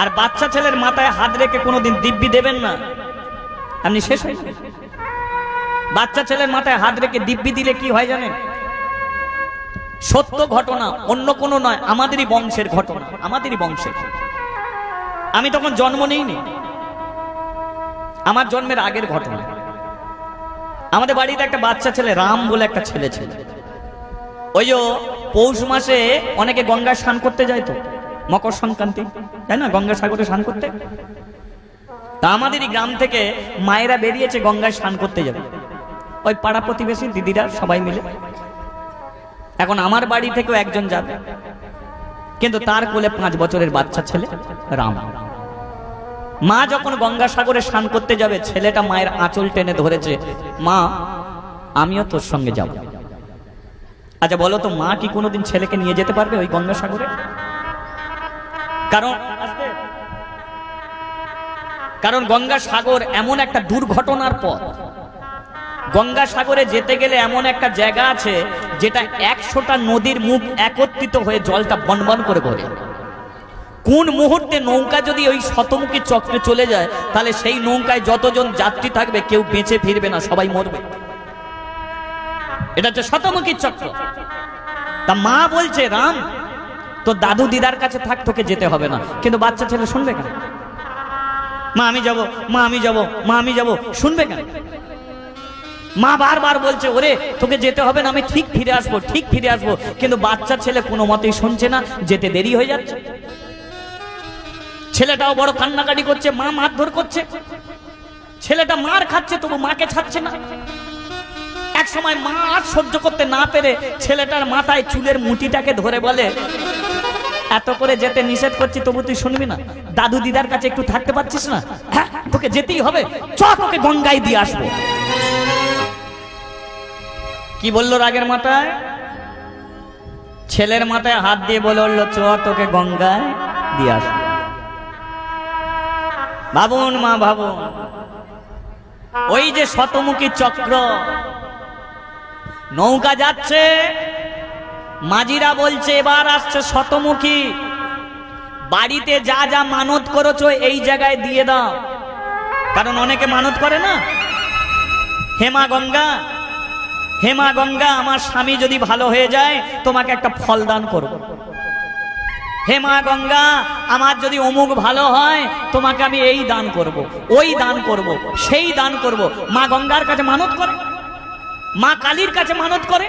আর বাচ্চা ছেলের মাথায় হাত রেখে কোনোদিন দিব্যি দেবেন না। আপনি শেষ হয়ে বাচ্চা ছেলের মাথায় হাত রেখে দিব্যি দিলে কি হয় জানেন? সত্য ঘটনা, অন্য কোনো নয়, আমাদেরই বংশের ঘটনা, আমাদেরই বংশের। আমি তখন জন্ম নেইনি। আমার জন্মের আগের ঘটনা। আমাদের বাড়িতে একটা বাচ্চা ছেলে, রাম বলে একটা ছেলে ছিল। ওই পৌষ মাসে অনেকে গঙ্গায় স্নান করতে যায় তো। মকর সংক্রান্তি, তাই না? গঙ্গা সাগরে স্নান করতে। তা আমাদেরই গ্রাম থেকে মায়েরা বেরিয়েছে গঙ্গায় স্নান করতে যাবে। ওই পাড়া প্রতিবেশী দিদিরা সবাই মিলে। এখন আমার বাড়ি থেকেও একজন যাবে। কিন্তু তার কোলে পাঁচ বছরের বাচ্চা ছেলে, রাম। মা যখন গঙ্গাসাগরে স্নান করতে যাবে, ছেলেটা মায়ের আঁচল টেনে ধরেছে, মা, আমিও তোর সঙ্গে যাব। আচ্ছা বলো তো, মা কি কোনোদিন ছেলেকে নিয়ে যেতে পারবে ওই গঙ্গাসাগরে কারণ কারণ গঙ্গাসাগর এমন একটা দুর্ঘটনার পথ। গঙ্গাসাগরে যেতে গেলে এমন একটা জায়গা আছে যেটা একশোটা নদীর মুখ একত্রিত হয়ে জলটা বনবন করে ভরে কোন মুহূর্তে নৌকা যদি ওই শতমুখী চক্রে চলে যায়, তাহলে সেই নৌকায় যতজন যাত্রী থাকবে, কেউ বেঁচে ফিরবে না, সবাই মরবে। এটা হচ্ছে শতমুখী চক্র। তা মা বলছে, রাম তো দাদু দিদার কাছে থাক, তোকে যেতে হবে না। কিন্তু বাচ্চা ছেলে শুনবে কেন? মা, আমি যাব, মা, আমি যাব, মা, আমি যাব, শুনবে কেন? মা বারবার বলছে, ওরে, তোকে যেতে হবে না, আমি ঠিক ফিরে আসব, ঠিক ফিরে আসব। কিন্তু বাচ্চা ছেলে কোনো মতেই শুনছে না, যেতে দেরি হয়ে যাচ্ছে। ছেলেটাও বড় কান্নাকাটি করছে, মা মারধর করছে। ছেলেটা মার খাচ্ছে, তবু মাকে ছাড়ছে না। এক সময় মা আর সহ্য করতে না পেরে ছেলেটার মাথায় চুলের মুটিটাকে ধরে বলে এত করে যেতে নিষেধ করছি, তবু তুই শুনবি না? দাদু দিদার কাছে একটু থাকতে পারছিস না? হ্যাঁ তোকে যেতেই হবে। চ, তোকে গঙ্গায় দিয়ে আসব। কি বলল রাগের মাথায়? ছেলের মাথায় হাত দিয়ে বলে উঠল, চ, তোকে গঙ্গায় দিয়ে আসব। ভাবুন মা, ভাবুন। ওই যে শতমুখী চক্র, নৌকা যাচ্ছে মাঝিরা বলছে, এবার আসছে শতমুখী। বাড়িতে যা যা মানত করেছ, এই জায়গায় দিয়ে দাও। কারণ অনেকে মানত করে না। হেমা গঙ্গা হেমা গঙ্গা, আমার স্বামী যদি ভালো হয়ে যায়, তোমাকে একটা ফল দান করব। হেমা গঙ্গা, আমার যদি অমুক ভালো হয়, তোমাকে আমি এই দান করব, ওই দান করব, সেই দান করব। মা গঙ্গার কাছে মানত করে, মা কালীর কাছে মানত করে।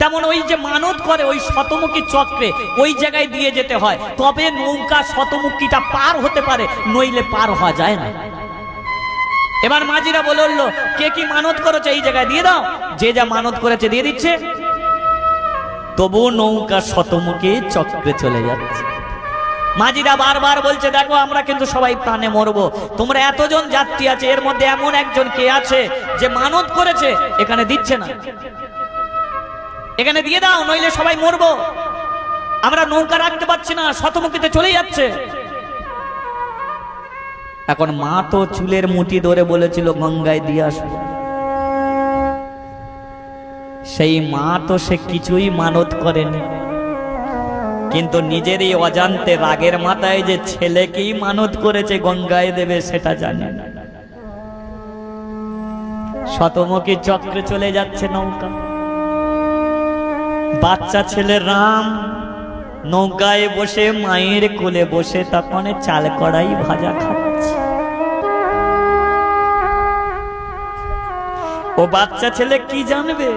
তেমন ওই যে মানত করে ওই শতমুখী চক্রে ওই জায়গায় দিয়ে যেতে হয়। তবে নৌকা শতমুখীটা পার হতে পারে, নইলে পার হওয়া যায় না। এবার মাঝিরা বলে উঠল, কে কি মানত করেছে এই জায়গায়? দিয়ে দাও। যে যা মানত করেছে দিয়ে দিচ্ছে। তবু নৌকা শতমুখী চক্রে চলে যাচ্ছে। মাঝিরা বারবার বলছে, দেখো, আমরা কিন্তু সবাই প্রাণে মরবো। তোমরা এতজন যাত্রী আছে, এর মধ্যে এমন একজন কে আছে যে মানত করেছে, এখানে দিচ্ছে না। এখানে দিয়ে দাও, নইলে সবাই মরবো। আমরা নৌকা রাখতে পারছি না, শতমুখীতে চলে যাচ্ছে। এখন মা তো চুলের মুঠি ধরে বলেছিল, গঙ্গায় দিয়ে আসব সেই মা তো সে কিছুই মানত করেনি। কিন্তু নিজের এই অজান্তে রাগের মাথায় যে ছেলেকেই মানত করেছে, গঙ্গায় দেবে সেটা জানে শতমুখী চক্রে চলে যাচ্ছে নৌকা। বাচ্চা ছেলে রাম, নৌকায় বসে মায়ের কোলে বসে তখন চাল কড়াই ভাজা খাচ্ছে। ও বাচ্চা ছেলে কি জানবে?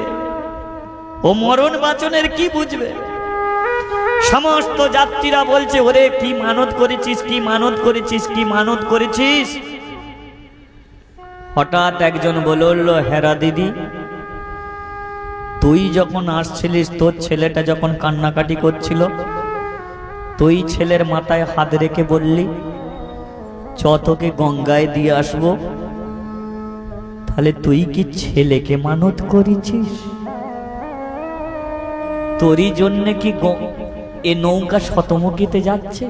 ও মরণ বাচনের কি বুঝবে? সমস্ত যাত্রীরা বলছে, ওরে, কি মানত করেছিস, কি মানত করেছিস, কি মানত করেছিস? হঠাৎ একজন বলল, হেরা দিদি তুই যখন আসছিলিস, তোর ছেলেটা যখন কান্নাকাটি করছিল, তুই ছেলের মাথায় হাত রেখে বললি, চ, তোকে গঙ্গায় দিয়ে আসব। তাহলে তুই কি ছেলেকে মানত করেছিস? তোরই জন্য কি এ নৌকা শতমুখীতে যাচ্ছে?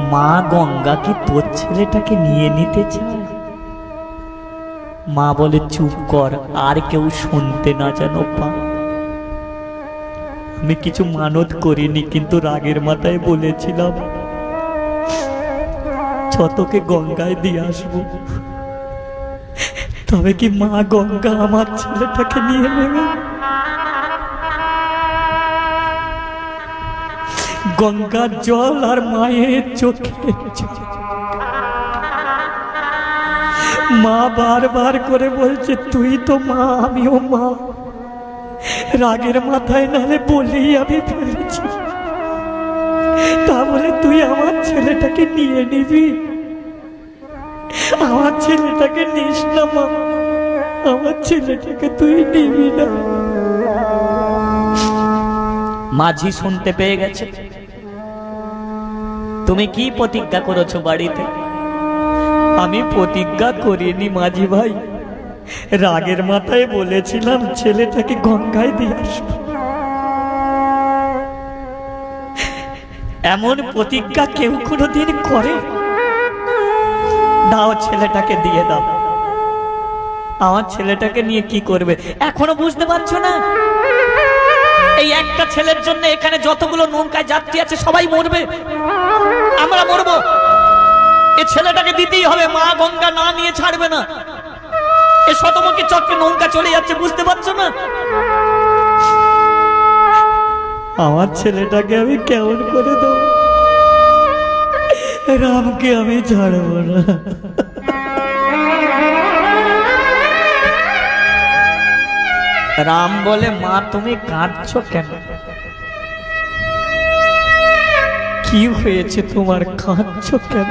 মা গঙ্গা কি তোর ছেলেটাকে নিয়ে নিতে চায়? মা বলে, চুপ কর, আর কেউ শুনতে না যেন পা আমি কিছু মানত করিনি, কিন্তু রাগের মাথায় বলেছিলাম, যতকে গঙ্গায় দিয়ে আসব, তবে কি মা গঙ্গা আমার ছেলেটাকে নিয়ে নেবে? গঙ্গার জল আর মায়ের চোখে মা বারবার করে বলছে, তুই তো মা, আমিও মা। রাগের মাথায় নালে বলেই আমি ফেলেছি। তাহলে তুই আমার ছেলেটাকে নিয়ে নিবি? আমার ছেলেটাকে নিস না মা। আমার ছেলেটাকে তুই নিবি না। মাঝি শুনতে পেয়ে গেছে। তুমি কি প্রতিজ্ঞা করেছ বাড়িতে? আমি প্রতিজ্ঞা করিনি মাঝি ভাই। রাগের মাথায় বলেছিলাম ছেলেটাকে গঙ্গায় দিয়ে আসব। এমন প্রতিজ্ঞা কেউ কোনোদিন করে? দাও ছেলেটাকে দিয়ে দাও। আমার ছেলেটাকে নিয়ে কি করবে? এখনও বুঝতে পারছ না? এই একটা ছেলের জন্য এখানে যতগুলো নৌকায় যাত্রী আছে, সবাই মরবে। আমরা মরবো। এ ছেলেটাকে দিতেই হবে, মা গঙ্গা না নিয়ে ছাড়বে না। এ শতমুখী চক্রে নৌকা চলে যাচ্ছে, বুঝতে পারছ না? আমার ছেলেটাকে আমি কেমন করে দেবো? রামকে আমি ছাড়বো না। রাম বলে, মা, তুমি কাঁদছো কেন? কি হয়েছে তোমার? কাঁদছো কেন?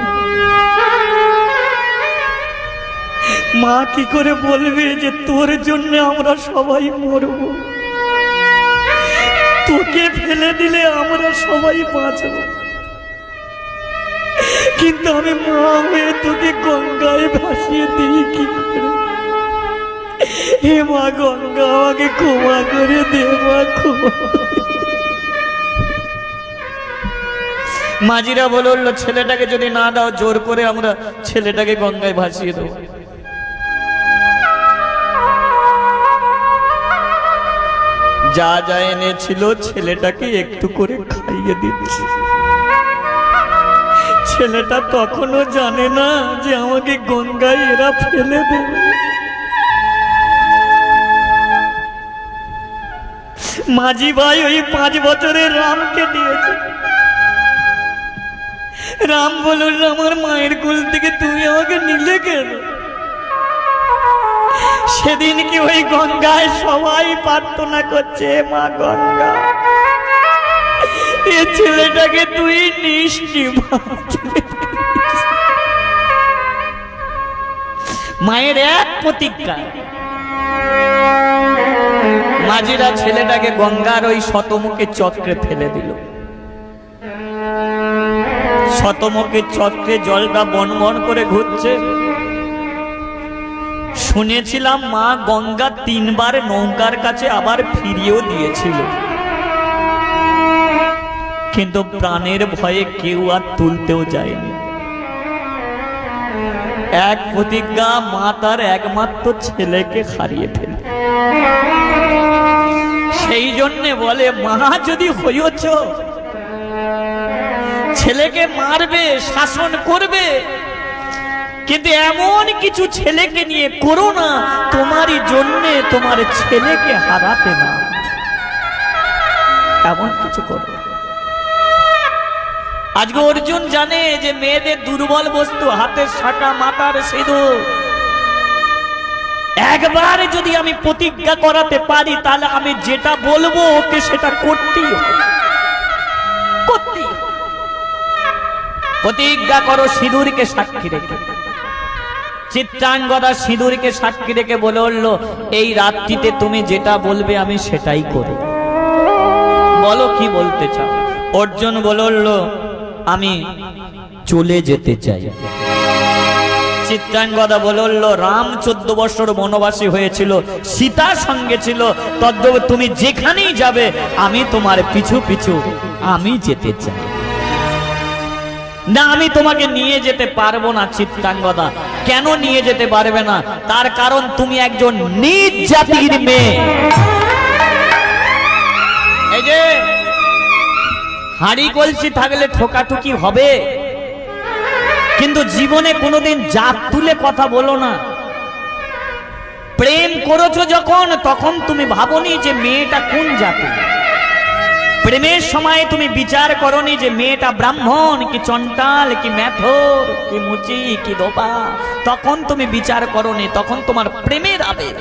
মা কি করে বলবে যে তোর জন্য আমরা সবাই মরব? তোকে ফেলে দিলে আমরা সবাই বাঁচব। কিন্তু আমি মা হয়ে তোকে গঙ্গায় ভাসিয়ে দিই কি করে? হে মা, গঙ্গা আমাকে ক্ষমা করে দে মা, ক্ষমা। মাঝিরা বলল, ছেলেটাকে যদি না দাও, জোর করে আমরা ছেলেটাকে গঙ্গায় ভাসিয়ে দেবো। যা যা এনেছিল ছেলেটাকে একটু করে খাইয়ে দিচ্ছি। ছেলেটা তখনও জানে না যে আমাকে গঙ্গায় এরা ফেলে দেবে। মাঝি ভাই ওই পাঁচ বছরের রামকে দিয়েছে রাম বলল, আমার মায়ের কুল থেকে তুমি আমাকে নিলে কেন? সেদিন কি ওই গঙ্গায় সবাই প্রার্থনা করছে, মা গঙ্গা, এ ছেলেটাকে তুই নিস মায়ের এক প্রতিজ্ঞা, মাঝিরা ছেলেটাকে গঙ্গার ওই শতমুখে চক্রে ফেলে দিল। শতমুখের চক্রে জলটা বন বন করে ঘুরছে। শুনেছিলাম মা গঙ্গা তিনবার নৌকার কাছে আবার ফিরিয়েও দিয়েছিল। কিন্তু প্রাণের ভয়ে কেউ আর তুলতেও যায়নি। এক প্রতিজ্ঞা মা তার একমাত্র ছেলেকে হারিয়ে ফেলে। সেই জন্যে বলে, মা, যদি হইছ ছেলেকে মারবে, শাসন করবে কিন্তু এমন কিছু ছেলেকে নিয়ে করো না, তোমারই জন্যে তোমার ছেলেকে হারাতে না। এমন কিছু করো। আজকে অর্জুন জানে যে মেয়েদের দুর্বল বস্তু, হাতের শাখা, মাথার সিঁদুর একবার যদি আমি প্রতিজ্ঞা করাতে পারি, তাহলে আমি যেটা বলব ওকে সেটা করতেই করতেই। প্রতিজ্ঞা করো সিঁদুরকে সাক্ষী রেখে। চিত্রাঙ্গদা সিঁদুরকে সাক্ষী রেখে বলে উঠল, এই রাত্রিতে তুমি যেটা বলবে আমি সেটাই করি বলো কি বলতে চাও? অর্জুন বলে উঠল, আমি চলে যেতে চাই। চিত্রাঙ্গদা বলে উঠল, রাম চোদ্দ বছর বনবাসী হয়েছিল সীতার সঙ্গে ছিল। তদ্দেব তুমি যেখানেই যাবে, আমি তোমার পিছু পিছু আমি যেতে চাই। না, আমি তোমাকে নিয়ে যেতে পারব না চিত্রাঙ্গদা কেন নিয়ে যেতে পারবে না? তার কারণ তুমি একজন নিজ জাতির মেয়ে। এই যে, হাড়ি কলসি থাকলে ঠোকাঠুকি হবে। কিন্তু জীবনে কোনোদিন জাত তুলে কথা বলো না। প্রেম করেছ যখন, তখন তুমি ভাবনি যে মেয়েটা কোন জাতি প্রেমের সময় তুমি বিচার করনি যে মেয়েটা ব্রাহ্মণ, কি চন্টাল, কি ম্যাথর, কি মুচি, কি দোপা তখন তুমি বিচার করনি, তখন তোমার প্রেমের আবেগ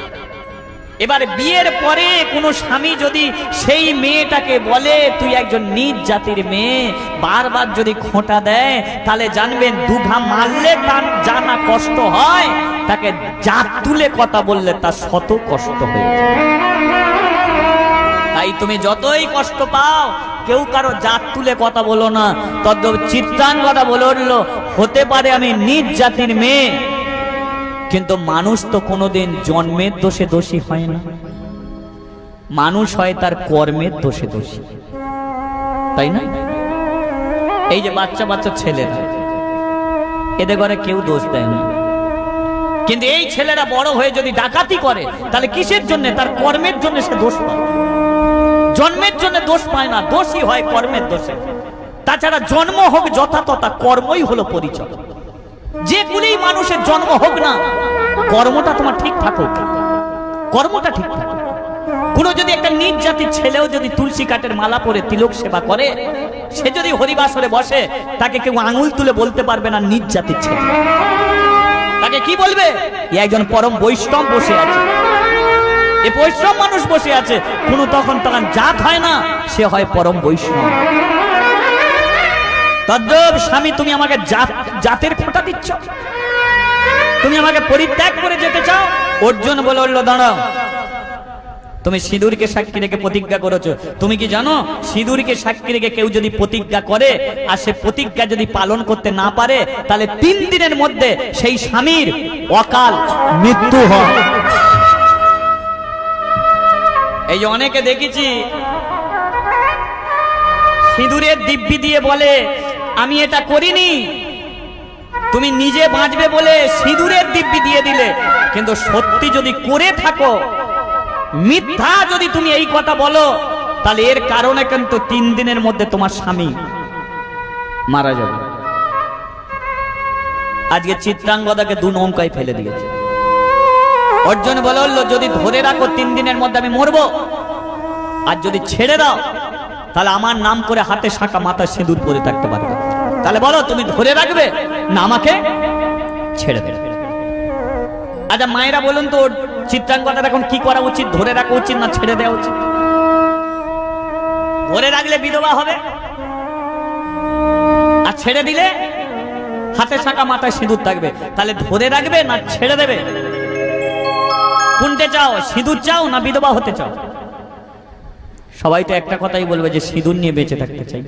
এবার বিয়ের পরে কোনো স্বামী যদি সেই মেয়েটাকে বলে, তুই একজন নিজ জাতির মেয়ে, বারবার যদি খোঁটা দেয়, তাহলে জানবেন দুঘা মারলে তার জানা কষ্ট হয়, তাকে জাত তুলে কথা বললে তার শত কষ্ট হয়ে যায়। তাই তুমি যতই কষ্ট পাও, কেউ কারও জাত তুলে কথা বলো না, তদ্দ চিত্রাঙ্গদা বলে উঠল, হতে পারে আমি নিজ জাতির মেয়ে, কিন্তু মানুষ তো কোনোদিন জন্মের দোষে দোষী হয় না। মানুষ হয় তার কর্মের দোষে দোষী। তাই না? এই যে বাচ্চা বাচ্চা ছেলেরা, এদের ঘরে কেউ দোষ দেয় না। কিন্তু এই ছেলেরা বড় হয়ে যদি ডাকাতি করে, তাহলে কিসের জন্য? তার কর্মের জন্য সে দোষ পায়। জন্মের জন্য দোষ পায় না, দোষই হয় কর্মের দোষে। তাছাড়া জন্ম হোক যথাতথা, কর্মই হলো পরিচয়। যেগুলি মানুষের জন্ম হোক না, কর্মটা তোমার ঠিক থাকুক। কর্মটা ঠিক থাকুক। কোন যদি একটা নিজ জাতির ছেলেও যদি তুলসী কাঠের মালা পরে তিলক সেবা করে, সে যদি হরিবাসরে বসে, তাকে কেউ আঙুল তুলে বলতে পারবে না নিজ জাতির ছেলে। তাকে কি বলবে? একজন পরম বৈষ্ণব বসে আছে। এ বৈষ্ণব মানুষ বসে আছে। কোনো তখন তখন জাত হয় না, সে হয় পরম বৈষ্ণব। তদ্রব স্বামী, তুমি আমাকে জাত, জাতের খোঁটা দিচ্ছ। তুমি আমাকে পরিত্যাগ করে যেতে চাও। অর্জুন বলে উঠল, দাঁড়াও। তুমি সিঁদুরকে সাক্ষী রেখে প্রতিজ্ঞা করেছ। তুমি কি জানো, সিঁদুরকে সাক্ষী রেখে কেউ যদি প্রতিজ্ঞা করে আর সে প্রতিজ্ঞা যদি পালন করতে না পারে, তাহলে তিন দিনের মধ্যে সেই স্বামীর অকাল মৃত্যু হয়। এই অনেকে দেখেছি, সিঁদুরের দিব্যি দিয়ে বলে, আমি এটা করিনি। তুমি নিজে বাঁচবে বলে সিঁদুরের দিব্যি দিয়ে দিলে। কিন্তু সত্যি যদি করে থাকো, মিথ্যা যদি তুমি এই কথা বলো, তাহলে এর কারণে কিন্তু তিন দিনের মধ্যে তোমার স্বামী মারা যাবে। আজকে চিত্রাঙ্গদাকে দু নৌকায় ফেলে দিয়েছে। অর্জুন বলে বলল যদি ধরে রাখো, তিন দিনের মধ্যে আমি মরবো। আর যদি ছেড়ে দাও, তাহলে আমার নাম করে হাতে শাঁকা মাথায় সিঁদুর পরে থাকতে পারবে। তাহলে বলো, তুমি ধরে রাখবে না আমাকে? ছেড়ে দেবে। আচ্ছা মায়েরা বলুন তো, ওর চিত্রাঙ্গদার এখন কি করা উচিত? ধরে রাখা উচিত না ছেড়ে দেওয়া উচিত? ধরে রাখলে বিধবা হবে। আর ছেড়ে দিলে হাতে শাঁকা মাথায় সিঁদুর থাকবে। তাহলে ধরে রাখবে না ছেড়ে দেবে? কোনটে চাও, সিঁদুর চাও না বিধবা হতে চাও? সবাই তো একটা কথাই বলবে যে সিঁদুর নিয়ে বেঁচে থাকতে চাই।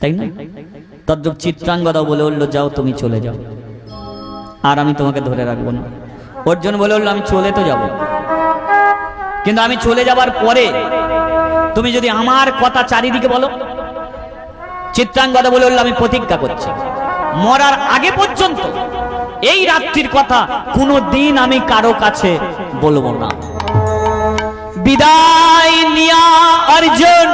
তাই না? তদ্রুপ চিত্রাঙ্গদাও বলে উঠল যাও তুমি চলে যাও। আর আমি তোমাকে ধরে রাখব না। অর্জুন বলে উঠল আমি চলে তো যাব। কিন্তু আমি চলে যাবার পরে তুমি যদি আমার কথা চারিদিকে বলো? চিত্রাঙ্গদা বলে উঠল আমি প্রতিজ্ঞা করছি। মরার আগে পর্যন্ত এই রাত্রির কথা কোনো দিন আমি কারও কাছে বলব না। বিদায় নিয়া অর্জুন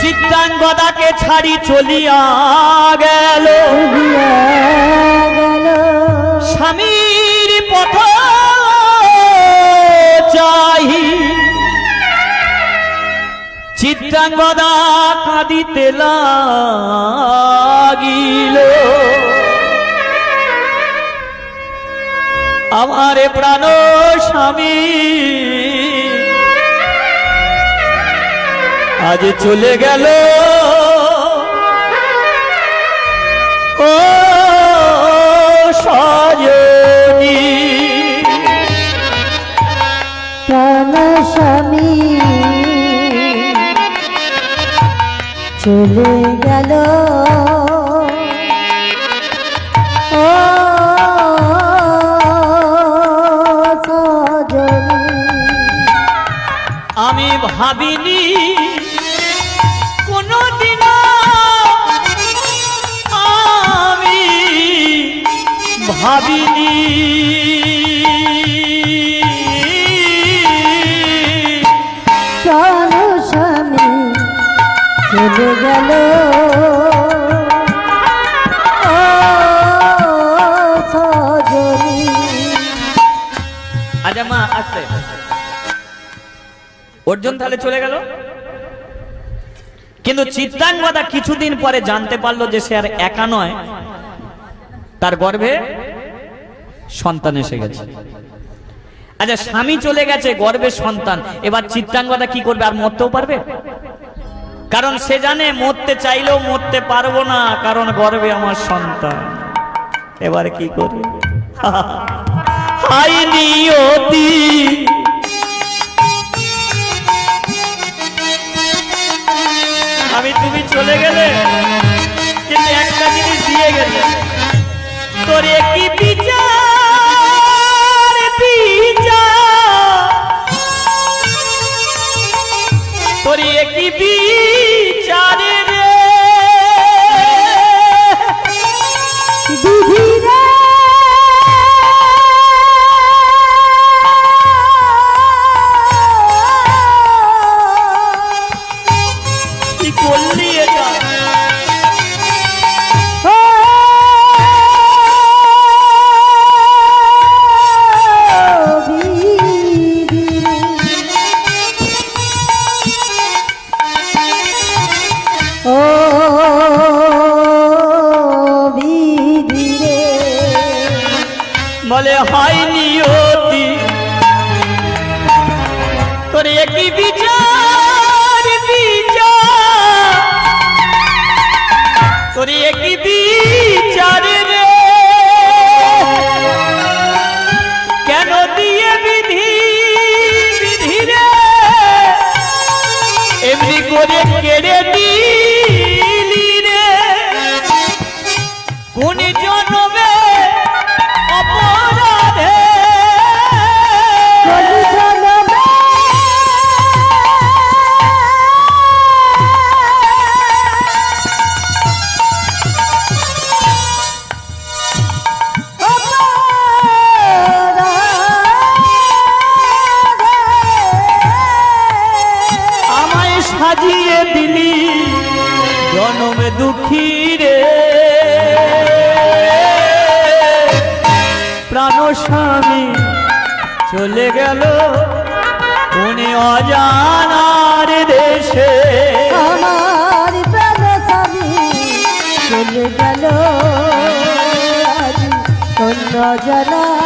চিত্রাঙ্গদাকে ছাড়ি চলিয়া গেল। স্বামীর পথ চাহি। চিত্রাঙ্গদা কাঁদিতে লাগিল। আমার প্রাণ স্বামী। আজ চলে গেল। ও সজনী। স্বামী চলে গেল। ভাবিনি। কোনদিন আমি ভাবিনি। প্রাণ স্বামী চলে গেল। অর্জুন তাহলে চলে গেল। কিন্তু চিত্রাঙ্গদা কিছুদিন পরে জানতে পারল যে সে আর একা নয়। তার গর্ভে সন্তান এসে গেছে। আচ্ছা স্বামী চলে গেছে গর্ভের সন্তান। এবার চিত্রাঙ্গদা কি করবে, আর মরতেও পারবে? কারণ সে জানে, মরতে চাইলেও মরতে পারব না, কারণ গর্বে আমার সন্তান। এবার কি করি হাই নিয়তি! আমি তুমি চলে গেলে, কিন্তু একটা জিনিস দিয়ে গেলে। তোরে কি বিচার তোরে কি বিচার রে? করে কেড়ে দিলি জনম দুঃখী রে। প্রাণ স্বামী চলে গেল উনি অজানার দেশে। আমার প্রাণ স্বামী চলে গেল। অন্য জানা